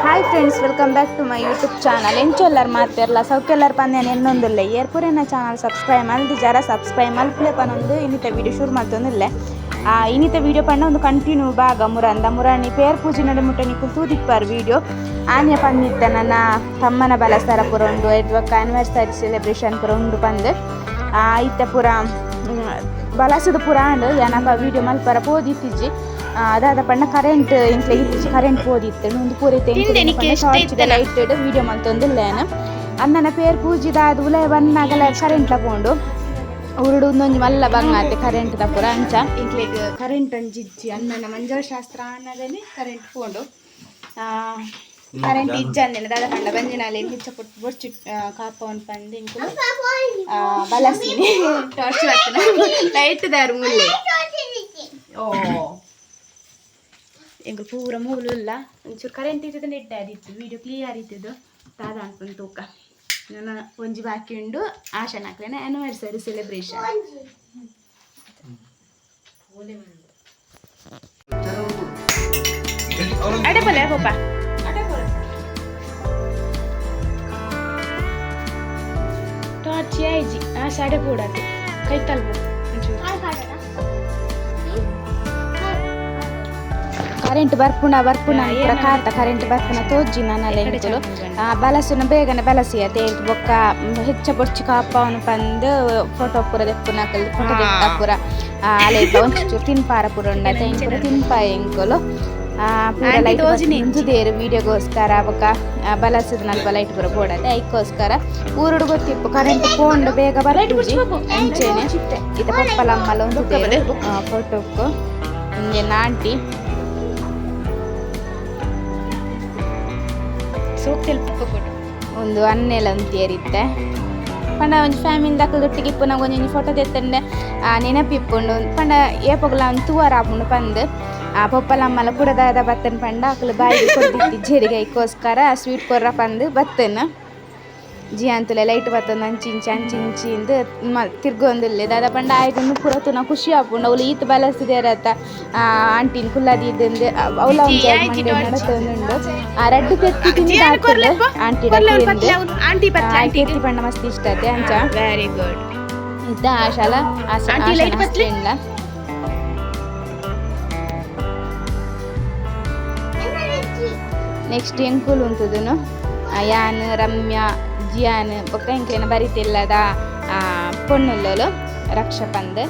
hi friends welcome back to my YouTube channel ಎಂಚೊಲ್ಲರ್ ಮಾತೆರ್ಲ ಸೌಕೆಲ್ಲರ್ ಪಂದ್ಯನ ಎನ್ನೊಂದುಲ್ಲೆ ಏರ್ಪುರೆನ channel subscribe ಮಲ್ದಿ ಜರ subscribe ಮಲ್ಪಲೆ ಪನೊಂದು ಇನ್ನಿತ video ಶುರು ಮಾಡ್ತೊಂದಿಲ್ಲೆ ಆ ಇನ್ನಿತ ವಿಡಿಯೋ ಪಂಡ ಒಂದು ಕಂಟಿನ್ಯೂ ಭಾಗ ಮುರಂದ ಮುರಾಣಿ ಪೇರ್ ಪೂಜೆ ನಡೆ ಮುಟ್ಟನಿ ಕುಲ್ತೂದಿಪ್ಪಾರ್ ವಿಡಿಯೋ ಆನೆ ಪಂದಿತ್ತ ನನ್ನ ತಮ್ಮನ ಬಲಸರ ಪುರ ಉಂಡು ಎಡ್ವಕ್ಕ ಆನಿವರ್ಸರಿ ಸೆಲೆಬ್ರೇಷನ್ ಪುರ ಉಂಡು ಪಂದ್ ಆ ಇತ್ತ ಪುರ ಬಲಸದ ಪುರ ಅಂಡ್ ಯಾನಕ ವಿಡಿಯೋ ಮಲ್ಪರ ಪೋದಿತ್ತಿಜ್ಜಿ ಆ, ಅದಾದ ಪಂಡ ಕರೆಂಟ್ ಇಂಟ್ಲ ಇತ್ತಿಜಿ ಕರೆಂಟ್ ಪೋದಿತ್ತು ಒಂದು ಪೂರೈತೆ ಲೈಟ್ ವಿಡಿಯೋ ಮಲ್ತೊಂದಿಲ್ಲೇನ ಅನ್ನನ ಪೇರ್ ಪೂಜಿದಾದ ಉಲಯ ಬನ್ನಾಗಲ ಕರೆಂಟ್ ಲಪೋಂಡು ಉರುಡು ಒಂದೊಂದು ಮಲ್ಲ ಬಂಗಾತೆ ಕರೆಂಟ್ ಪೂರ ಅಂಚ. ಇಂಕ್ಲೆಗ್ ಕರೆಂಟ್ ಅಂಜಿಜ್ಜಿ ಅನ್ನನ ಮಂಜಳ ಶಾಸ್ತ್ರ ಅನ್ನದಲ್ಲಿ ಕರೆಂಟ್ ಪೋಂಡು ಕರೆಂಟ್ ಇಜ್ಜಂದಿನ ದಾದ ಪಂಡ ಬಂಜಿನಲ್ಲಿ ಹೆಚ್ಚ ಪುಟ್ಟು ಬೊರ್ಚಿ ಕಾಪವನ್ನು ಬಂದು ಇಂಕುಲು ಆ, ಬಲಸಿನಿ ಟಾರ್ಚ್ ಬರ್ತನ. ಲೈಟ್ ದಾರು ಮುಲ್ಲೆ ಓ. ಎಂಗು ಪೂರ ಮೂಲು ಒಂಚೂರು ಕರೆಂಟ್ ಇದ್ದದ್ದು ನೆಡ್ಡೆ ಆದಿತ್ತು ವಿಡಿಯೋ ಕ್ಲಿಯರ್ ಇತ್ತಿದ್ದು ತಾದ ಅನ್ಕೊಂಡು ತೂಕ. ನನ್ನ ಒಂಜಿ ಬಾಕಿ ಉಂಡು, ಆಶಾ ನಾಕ್ಲೆನ ಆ್ಯನಿವರ್ಸರಿ ಸೆಲೆಬ್ರೇಷನ್ ಅಡೆಪಲ್ಲ ಪಪ್ಪ ಟಾರ್ಚ್ ಆಯ್ಜಿ, ಆಶಾ ಅಡೆ ಕೈ ತಲ್ಪು. ಕರೆಂಟ್ ಬರ್ಪುನ ಬರ್ಪುನ ಅಂತ ಕಾತ ಕರೆಂಟ್ ಬರ್ಪುನ ತೋಜಿ ನನ್ನಲೆ ಎಂಕುಲು ಆ ಬಲಸುನ ಬೇಗನೆ ಬಲಸಿಯತೆ ಎಂಕ್ ಬೊಕ್ಕ ಹೆಚ್ಚ ಬೊರ್ಚಿ ಕಾಪವನು ಪಂದು ಫೋಟೋ ಪೂರ ದೆಪ್ಪುನ ಫೋಟೋ ದೆತ್ತ ಪೂರ ಅಲೆ ಒಂಚೂರು ತಿನ್ಪಾರ ಪೂರ ಉಂಡತೆ ಎಂಕುಲು ತಿನ್ಪ ಎಂಕುಲು ಆ, ಪೂರ ಲೈಟ್ ಇಂಜುದೇರು ವಿಡಿಯೋಗೋಸ್ಕರ ಬೊಕ್ಕ ಬಲಸದ ನಲ್ಪ ಲೈಟ್ ಪೂರ ಬೋಡತೆ ಐಕ್ಕೋಸ್ಕರ ಊರುಡು ಗೊತ್ತಿಪ್ಪು ಕರೆಂಟ್ ಪೋಂಡು ಬೇಗ ಬರಟುಜಿ ಅಂಚೆನೆ ಇತ ಪಪ್ಪಲಮ್ಮಲ ಒಂದು ಫೋಟೋಕ್ಕು ಇಂಜೆ ನಾಂಟಿ ಒಂದು ಅನ್ನೆಲ ಅಂತೇರಿತ್ತೆ ಪಂಡ ಒಂಜಿ ಫ್ಯಾಮಿಲಿ ದಕ್ಕಲು ದೊಟ್ಟಿಗೆ ಇಪ್ಪು, ನಂಗೆ ಒಂಜಿ ಫೋಟೋ ತೆತ್ತಂಡೆ ನೆನಪಿಪ್ಪುಂಡು. ಪಂಡ ಏಪಗುಲ ಒಂದು ತೂವರ ಆಪುಂಡು ಪಂದ್. ಆ ಪೊಪ್ಪಲಮ್ಮಲ ಕೂಡ ದಾದ ಬತ್ತನ್ ಪಂಡ ಅಕ್ಕಲು ಬಾಯಿ ಕೊಡ್ದಿತ್ತಿ, ಜೇರಿಗೆ ಐಕೋಸ್ಕರ ಸ್ವೀಟ್ ಕೊರ್ರ ಪಂದ್ ಬತ್ತನ್. ಜಿ ಅಂತಲೇ ಲೈಟ್ ಬತ್ತೊಂದು ಅಂಚಿಂಚಿ ಅಂಚಿ ಇಂಚಿ ಮ ತಿರ್ಗೊಂದುಲ್ಲೆ ದಾದ ಪಂಡ ಆಯ್ತು ಪೂರ ತುನ ಖುಷಿ ಆಪುಂಡು ಅವಳು ಈತ್ ಬಲಸಿದೇರತ್ತ ಆಂಟಿನ್ ಕುಲ್ಲದಿ ಇದ್ದಂದು ಅವಳ ಒಂದು ನಡತೊಂದುಂಡು ಆ ರಡ್ಡು ಕೆತ್ತಿ ಆಂಟಿ ಆಂಟಿ ಕೆತ್ತಿ ಪಂಡ ಮಸ್ತ್ ಇಷ್ಟ ಆತೆ ಅಂಚ. ವೆರಿ ಗುಡ್ ಇದ್ದ ಆಶಾಲ? ಬತ್ಲೆ? ನೆಕ್ಸ್ಟ್ ಎಂಕುಲು ಉಂತುದುನು ಯಾನ್ ರಮ್ಯಾ. ಜಿಯಾನ್ ഒക്കെ ಇಂಕ್ಲೇನ ಬರಿತಿಲ್ಲದ ಪೊಣ್ಣುಲ್ಲಲು ರಕ್ಷ ಪಂದ್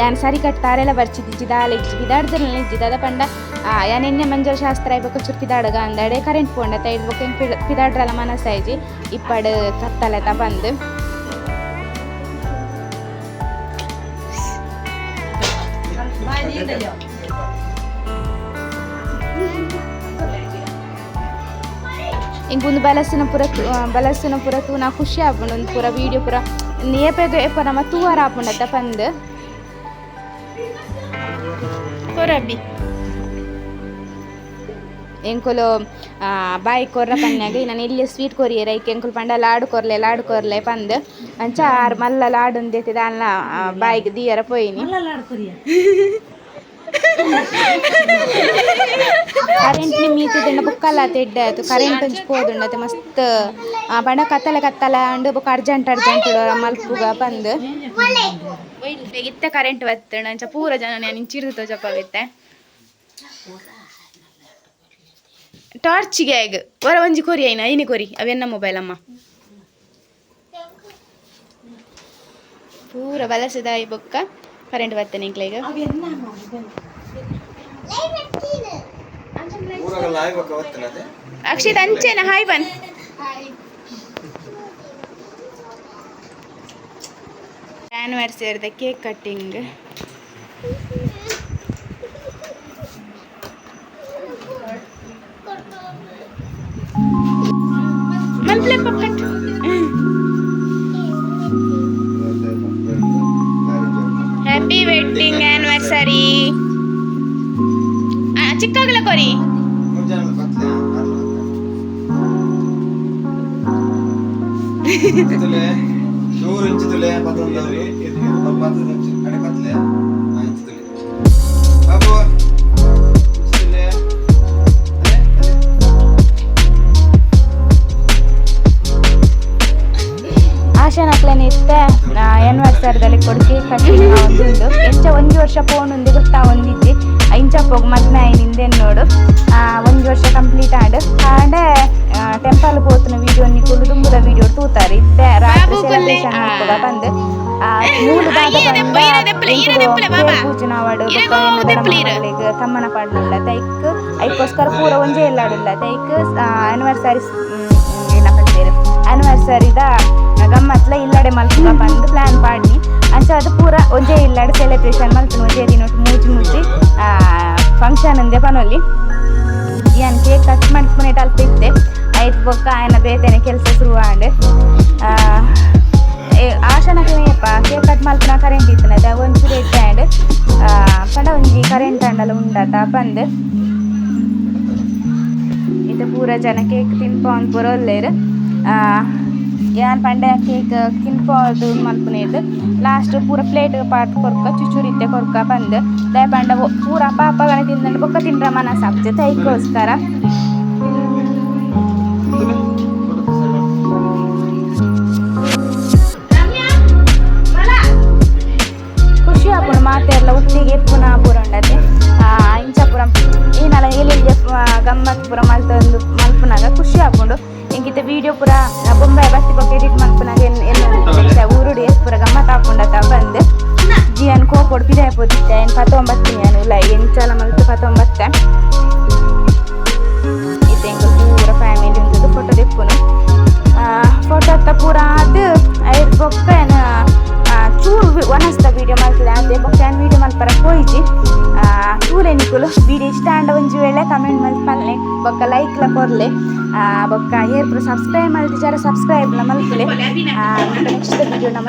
ಯಾನ್ ಸರಿ ಕಟ್ಟಾರೆಲ್ಲ ಬರ್ಚಿದ್ದಿಜ್ಜಿ ದಾಲ ಇಜ್ಜಿ ಬಿದಾಡ್ದಲ್ಲ ಇಜ್ಜಿದ ಅದ ಪಂಡ. ಯಾನ್ ಎಣ್ಣೆ ಮಂಜಳ ಶಾಸ್ತ್ರ ಬೊಕ್ಕ ಚುರ್ ಪಿದಾಡಗ ಅಂದಡೆ ಕರೆಂಟ್ ಪೋಂಡ ತೈಡ್ ಬೊಕ್ಕ ಪಿಡ, ಪಿದಾಡ್ರಲ್ಲ ಮನಸ್ಸಾಯ್ಜಿ ಇಪ್ಪಡ್ ಕತ್ತಲೆತ ಬಂದು. ಇಂಕೊಂದು ಬಲಸಿನ ಪುರ ತು- ಆ, ಬಲಸಿನ ಪುರ ತೂನ ಖುಷಿ ಆಪುಂಡು ಒಂದು ಪೂರ ವಿಡಿಯೋ ಪೂರ ಏಪೆಗ ಏಪ ನಮ್ಮ ತೂವರ ಆಪುಂಡತ್ತ ಪಂದ್ ಕೊರಬಿ ಎಂಕುಲು ಆ, ಬಾಯಿ ಕೊರ್ರ ಪನ್ಯಾಗ ನಾನು ಇಲ್ಲಿ ಸ್ವೀಟ್ ಕೊರಿಯರ್ ಐಕೆ ಎಂಕುಲು ಪಂಡ ಲಾಡು ಕೊರ್ಲೆ ಲಾಡು ಕೊರ್ಲೆ ಪಂದ್ ಅಂಚ ಆರು ಮಲ್ಲ ಲಾಡು ಉಂದೆತ್ತಿದ ಅಲ್ಲ ಬಾಯಿಗೆ ದಿಯರ ಪೋಯಿನಿ ಕರೆಂಟ್ ನಿಮ್ಮೀತಿದ್ದ ಬುಕ್ಕಲ್ಲ ತೆಡ್ಡಾಯ್ತು ಕರೆಂಟ್ ಒಂಚು ಪೋದುಂಡತೆ ಮಸ್ತ್ ಪಂಡ ಕತ್ತಲೆ ಕತ್ತಲ ಅಂಡ್ ಬೊಕ ಅರ್ಜೆಂಟ್ ಅರ್ಜೆಂಟ್ ಮಲ್ಪುಗ ಪಂದ್ ಇತ್ತ ಕರೆಂಟ್ ಬತ್ತಣ ಅಂಚ ಪೂರ ಜನ ನಾನು ಚಿರ್ದು ಜಪ ಬಿತ್ತೆ ಟಾರ್ಚಿಗೆ ಆಗ ವರ ಒಂಜಿ ಕೊರಿ ಐನ ಐನಿ ಕೊರಿ ಅವೆನ್ನ ಮೊಬೈಲ್ ಅಮ್ಮ ಪೂರ ಬಲಸದ ಬೊಕ್ಕ ಕರೆಂಟ್ ಬರ್ತೇನೆ ಇಂಕ್ಲೆಗ ಅಕ್ಷಿತ್ ಅಂಚೇನ ಹಾಯ್ ಬನ್. ಆ್ಯನಿವರ್ಸರಿದ ಕೇಕ್ ಕಟ್ಟಿಂಗ್ ಮಲ್ಪಲೆ ಪಕ್ಕಟ್ಟು ಹ್ಯಾಪಿ ವೆಡ್ಡಿಂಗ್ ಆ್ಯನಿವರ್ಸರಿ ಚಿಕ್ಕಗ್ಲ ಕೊರಿ ನೂರು ಆಶಾ ನಕ್ಲೇನಿತ್ತೆ ಎನ್ವರ್ಸರ್ದಲ್ಲಿ ಕೊಡ್ತೀವಿ. ಒಂದು ವರ್ಷ ಫೋನ್ ಒಂದು ಮತ್ತೆ ಮದ್ನ ಹಿಂದೆನ್ ನೋಡು. ಒಂದು ವರ್ಷ ಕಂಪ್ಲೀಟ್ ಆಂಡ್. ಆಂಡೆ ಟೆಂಪಲ್ ಪೋತುನ ವಿಡಿಯೋ ನಿಕ್ಕುಲು ತುಂಬುದ ವಿಡಿಯೋ ತೂತಾರೆ. ಇತ್ತೆ ರಾತ್ರಿ ಸೆಲೆಬ್ರೇಷನ್. ಮಾಡ್ಕೋಗ ಬಂದು. ಮೂಲು ದಾದ ಬಾಬಾ. ಪೂಜನ ವಾಡು ಈರಗೋ ದೆಪ್ಪಲ ಈರ. ಕಮ್ಮನ ಪಾಡ್ನುಲ್ಲ ತೈಕ್. ಐಕೋಸ್ಕರ ಪೂರ ಒಂಜೇ ಇಲ್ಲಾಡಿಲ್ಲ ತೈಕ್ ಆನಿವರ್ಸರಿ ಏನಪ್ಪ ಸೇರು ಆನಿವರ್ಸರಿದ ಗಮ್ಮತ್ಲ ಇಲ್ಲಡೆ ಮಲ್ಪುಗ ಬಂದು ಪ್ಲಾನ್ ಪಾಡ್ನಿ ಅಂಚ ಅದು ಪೂರ ಒಂಜೇ ಇಲ್ಲಡೆ ಸೆಲೆಬ್ರೇಷನ್ ಮಲ್ಪುನ ಒಂಜೇ ದಿನ ಮೂಜಿ ಮೂಜಿ ಫಂಕ್ಷನ್ ಅಂದೆ ಪನೊಲ್ಲಿ ಏನು ಕೇಕ್ ಕಟ್ ಮಾಡಿಸ್ಕೊನೆ ತಲುಪಿತ್ತೆ ಐದು ಬೊಕ್ಕ ಆಯನ ಬೇತೇನೆ ಕೆಲಸ ಶುರು ಆಂಡ್ ಆಶನಕನೇಪ ಕೇಕ್ ಕಟ್ ಮಲ್ಪನ ಕರೆಂಟ್ ಇತ್ತನ ಅದ ಒಂಚೂರು ಇತ್ತೆ ಆ್ಯಂಡ್ ಪಂಡ ಒಂಜಿ ಕರೆಂಟ್ ಆಂಡಲ ಉಂಡಾತ ಬಂದು ಇದು ಪೂರ ಜನ ಕೇಕ್ ತಿನ್ಪ ಒಂದು ಬರೋಲ್ಲೇರು ಯಾನ್ ಪಂಡೆ ಕೇಕ್ ತಿನ್ಪೋದು ಮಲ್ಪುನೇದು ಲಾಸ್ಟ್ ಪೂರ ಪ್ಲೇಟ್ ಪಾಟ್ ಕೊರ್ಕ ಚುಚೂರಿತ್ತೆ ಕೊರ್ಕ ಬಂದು. ದಯ ಪಂಡ ಪೂರ ಅಪ್ಪ ಪಾಪಗಣ ತಿಂದಂಡು ಬೊಕ್ಕ ತಿನ್ರ ಮನಸ್ಸಾಗ್ತದೆ ಅದಕ್ಕೋಸ್ಕರ. ಪೋದಿತ್ತೆ ಏನು ಪತ್ತೊಂಬತ್ತು ಏನು ಇಲ್ಲ ಎಂಚಲ ಮಲ್ತು ಪತ್ತೊಂಬತ್ತೆ ಇತ್ತೆ ಪೂರ ಫ್ಯಾಮಿಲಿ ಉಂಟು ಫೋಟೋ ತೆಪ್ಪುನು ಫೋಟೋ ಅತ್ತ ಪೂರ ಅದು ಐದು ಬೊಕ್ಕ ಏನು ಆ, ಚೂರು ವಿ- ಒನಸ್ತ ವೀಡಿಯೋ ಮಾಡ್ತಿದ್ದೆ ಅದೇ ಬೊಕ್ಕ ಏನು ವೀಡಿಯೋ ಮಲ್ಪರ ಹೋಯ್ಜಿ ಚೂರು ಎನಿಕುಲು ವೀಡಿಯೋ ಇಷ್ಟ ಅಂಡ ಒಂಜಿ ವೇಳೆ ಕಮೆಂಟ್ ಮಲ್ಪಲ್ಲೆ ಬೊಕ್ಕ ಲೈಕ್ಲ ಕೊರ್ಲೆ ಆ, ಬೊಕ್ಕ ಏರ್ ಪೂರ ಸಬ್ಸ್ಕ್ರೈಬ್ ಮಲ್ತಿಜಾರ ಸಬ್ಸ್ಕ್ರೈಬ್ಲ ಮಲ್ಪುಲೆ ನೆಕ್ಸ್ಟ್ ವೀಡಿಯೋ ನಮ್ಮ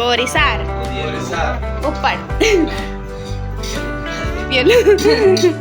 Favorizar. Favorizar. Ocupar. Bien.